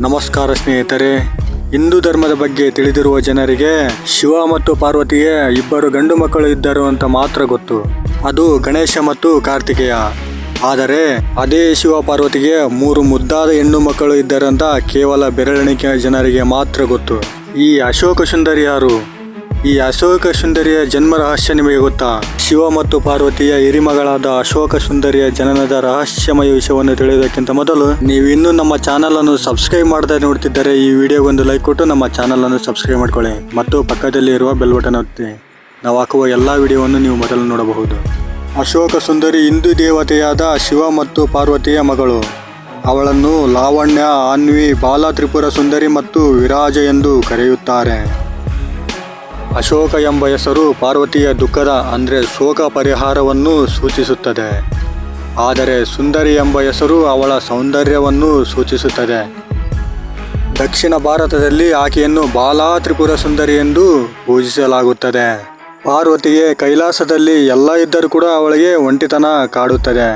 ನಮಸ್ಕಾರ ಸ್ನೇಹಿತರೆ. ಹಿಂದೂ ಧರ್ಮದ ಬಗ್ಗೆ ತಿಳಿದಿರುವ ಜನರಿಗೆ ಶಿವ ಮತ್ತು ಪಾರ್ವತಿಗೆ ಇಬ್ಬರು ಗಂಡು ಮಕ್ಕಳು ಇದ್ದರು ಅಂತ ಮಾತ್ರ ಗೊತ್ತು. ಅದು ಗಣೇಶ ಮತ್ತು ಕಾರ್ತಿಕೇಯ. ಆದರೆ ಅದೇ ಶಿವ ಪಾರ್ವತಿಗೆ ಮೂರು ಮುದ್ದಾದ ಹೆಣ್ಣು ಮಕ್ಕಳು ಇದ್ದರಂತ ಕೇವಲ ಬೆರಳೆಣಿಕೆ ಜನರಿಗೆ ಮಾತ್ರ ಗೊತ್ತು. ಈ ಅಶೋಕ ಸುಂದರಿ ಯಾರು? ಈ ಅಶೋಕ ಸುಂದರಿಯ ಜನ್ಮ ರಹಸ್ಯ ನಿಮಗೆ ಗೊತ್ತಾ? ಶಿವ ಮತ್ತು ಪಾರ್ವತಿಯ ಹಿರಿಮಗಳಾದ ಅಶೋಕ ಸುಂದರಿಯ ಜನನದ ರಹಸ್ಯಮಯ ವಿಷಯವನ್ನು ತಿಳಿಯೋದಕ್ಕಿಂತ ಮೊದಲು, ನೀವು ಇನ್ನೂ ನಮ್ಮ ಚಾನಲ್ ಅನ್ನು ಸಬ್ಸ್ಕ್ರೈಬ್ ಮಾಡದೆ ನೋಡ್ತಿದ್ದರೆ ಈ ವಿಡಿಯೋಗೊಂದು ಲೈಕ್ ಕೊಟ್ಟು ನಮ್ಮ ಚಾನಲ್ ಅನ್ನು ಸಬ್ಸ್ಕ್ರೈಬ್ ಮಾಡ್ಕೊಳ್ಳಿ ಮತ್ತು ಪಕ್ಕದಲ್ಲಿ ಇರುವ ಬೆಲ್ ಬಟನ್ ಒತ್ತಿ. ನಾವು ಹಾಕುವ ಎಲ್ಲ ವಿಡಿಯೋವನ್ನು ನೀವು ಮೊದಲು ನೋಡಬಹುದು. ಅಶೋಕ ಸುಂದರಿ ಹಿಂದೂ ದೇವತೆಯಾದ ಶಿವ ಮತ್ತು ಪಾರ್ವತಿಯ ಮಗಳು. ಅವಳನ್ನು ಲಾವಣ್ಯ, ಅನ್ವಿ ಬಾಲ ತ್ರಿಪುರ ಸುಂದರಿ ಮತ್ತು ವಿರಾಜ ಎಂದು ಕರೆಯುತ್ತಾರೆ. ಅಶೋಕ ಎಂಬ ಹೆಸರು ಪಾರ್ವತಿಯ ದುಃಖದ, ಅಂದರೆ ಶೋಕ ಪರಿಹಾರವನ್ನು ಸೂಚಿಸುತ್ತದೆ. ಆದರೆ ಸುಂದರಿ ಎಂಬ ಹೆಸರು ಅವಳ ಸೌಂದರ್ಯವನ್ನು ಸೂಚಿಸುತ್ತದೆ. ದಕ್ಷಿಣ ಭಾರತದಲ್ಲಿ ಆಕೆಯನ್ನು ಬಾಲಾ ತ್ರಿಪುರ ಸುಂದರಿ ಎಂದು ಪೂಜಿಸಲಾಗುತ್ತದೆ. ಪಾರ್ವತಿಗೆ ಕೈಲಾಸದಲ್ಲಿ ಎಲ್ಲ ಇದ್ದರೂ ಕೂಡ ಅವಳಿಗೆ ಒಂಟಿತನ ಕಾಡುತ್ತದೆ.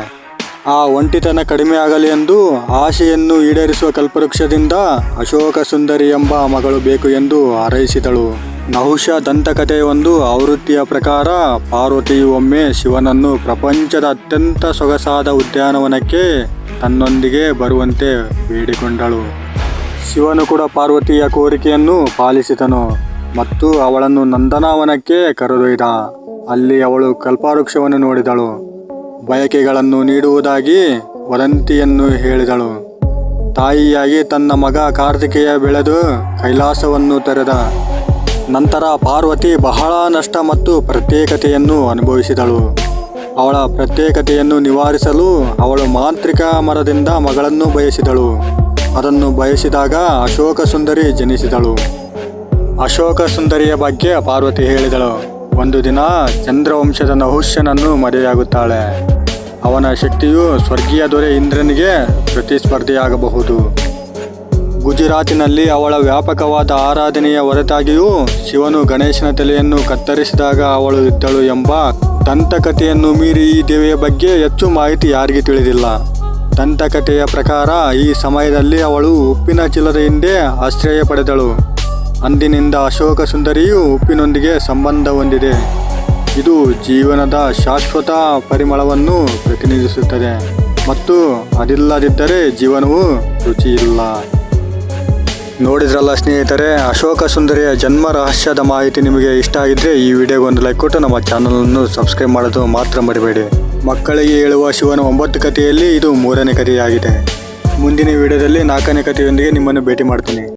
ಆ ಒಂಟಿತನ ಕಡಿಮೆ ಆಗಲಿ ಎಂದು ಆಶೆಯನ್ನು ಈಡೇರಿಸುವ ಕಲ್ಪವೃಕ್ಷದಿಂದ ಅಶೋಕ ಸುಂದರಿ ಎಂಬ ಮಗಳು ಬೇಕು ಎಂದು ಹಾರೈಸಿದಳು. ನಹುಷ ದಂತಕಥೆಯ ಒಂದು ಆವೃತ್ತಿಯ ಪ್ರಕಾರ ಪಾರ್ವತಿಯು ಒಮ್ಮೆ ಶಿವನನ್ನು ಪ್ರಪಂಚದ ಅತ್ಯಂತ ಸೊಗಸಾದ ಉದ್ಯಾನವನಕ್ಕೆ ತನ್ನೊಂದಿಗೆ ಬರುವಂತೆ ಬೇಡಿಕೊಂಡಳು. ಶಿವನು ಕೂಡ ಪಾರ್ವತಿಯ ಕೋರಿಕೆಯನ್ನು ಪಾಲಿಸಿದನು ಮತ್ತು ಅವಳನ್ನು ನಂದನಾವನಕ್ಕೆ ಕರೆದೊಯ್ದ. ಅಲ್ಲಿ ಅವಳು ಕಲ್ಪವೃಕ್ಷವನ್ನು ನೋಡಿದಳು. ಬಯಕೆಗಳನ್ನು ನೀಡುವುದಾಗಿ ವದಂತಿಯನ್ನು ಹೇಳಿದಳು. ತಾಯಿಯಾಗಿ ತನ್ನ ಮಗ ಕಾರ್ತಿಕೇಯ ಬೆಳೆದು ಕೈಲಾಸವನ್ನು ತೆರೆದ. ನಂತರ ಪಾರ್ವತಿ ಬಹಳ ನಷ್ಟ ಮತ್ತು ಪ್ರತ್ಯೇಕತೆಯನ್ನು ಅನುಭವಿಸಿದಳು. ಅವಳ ಪ್ರತ್ಯೇಕತೆಯನ್ನು ನಿವಾರಿಸಲು ಅವಳು ಮಾಂತ್ರಿಕ ಮರದಿಂದ ಮಗಳನ್ನು ಬಯಸಿದಳು. ಅದನ್ನು ಬಯಸಿದಾಗ ಅಶೋಕ ಸುಂದರಿ ಜನಿಸಿದಳು. ಅಶೋಕ ಸುಂದರಿಯ ಬಗ್ಗೆ ಪಾರ್ವತಿ ಹೇಳಿದಳು. ಒಂದು ದಿನ ಚಂದ್ರವಂಶದ ನಹುಷ್ಯನನ್ನು ಮದುವೆಯಾಗುತ್ತಾಳೆ ಅವನ ಶಕ್ತಿಯು ಸ್ವರ್ಗೀಯ ದೊರೆ ಇಂದ್ರನಿಗೆ ಪ್ರತಿಸ್ಪರ್ಧಿಯಾಗಬಹುದು. ಗುಜರಾತಿನಲ್ಲಿ ಅವಳ ವ್ಯಾಪಕವಾದ ಆರಾಧನೆಯ ಹೊರತಾಗಿಯೂ ಶಿವನು ಗಣೇಶನ ತಲೆಯನ್ನು ಕತ್ತರಿಸಿದಾಗ ಅವಳು ಇದ್ದಳು ಎಂಬ ದಂತಕಥೆಯನ್ನು ಮೀರಿ ಈ ದೇವಿಯ ಬಗ್ಗೆ ಹೆಚ್ಚು ಮಾಹಿತಿ ಯಾರಿಗೆ ತಿಳಿದಿಲ್ಲ. ದಂತಕಥೆಯ ಪ್ರಕಾರ ಈ ಸಮಯದಲ್ಲಿ ಅವಳು ಉಪ್ಪಿನ ಚೀಲದ ಹಿಂದೆ ಆಶ್ರಯ ಪಡೆದಳು. ಅಂದಿನಿಂದ ಅಶೋಕ ಸುಂದರಿಯು ಉಪ್ಪಿನೊಂದಿಗೆ ಸಂಬಂಧ ಹೊಂದಿದೆ. ಇದು ಜೀವನದ ಶಾಶ್ವತ ಪರಿಮಳವನ್ನು ಪ್ರತಿನಿಧಿಸುತ್ತದೆ ಮತ್ತು ಅದಿಲ್ಲದಿದ್ದರೆ ಜೀವನವು ರುಚಿಯಿಲ್ಲ. ನೋಡಿದ್ರಲ್ಲ ಸ್ನೇಹಿತರೆ, ಅಶೋಕ ಸುಂದರಿಯ ಜನ್ಮ ರಹಸ್ಯದ ಮಾಹಿತಿ ನಿಮಗೆ ಇಷ್ಟ ಆಗಿದ್ರೆ ಈ ವಿಡಿಯೋಗೆ ಒಂದು ಲೈಕ್ ಕೊಟ್ಟು ನಮ್ಮ ಚಾನಲನ್ನು ಸಬ್ಸ್ಕ್ರೈಬ್ ಮಾಡೋದು ಮಾತ್ರ ಮರಿಬೇಡಿ. ಮಕ್ಕಳಿಗೆ ಹೇಳುವ ಶಿವನ ಒಂಬತ್ತು ಕಥೆಯಲ್ಲಿ ಇದು ಮೂರನೇ ಕಥೆಯಾಗಿದೆ. ಮುಂದಿನ ವಿಡಿಯೋದಲ್ಲಿ ನಾಲ್ಕನೇ ಕಥೆಯೊಂದಿಗೆ ನಿಮ್ಮನ್ನು ಭೇಟಿ ಮಾಡ್ತೀನಿ.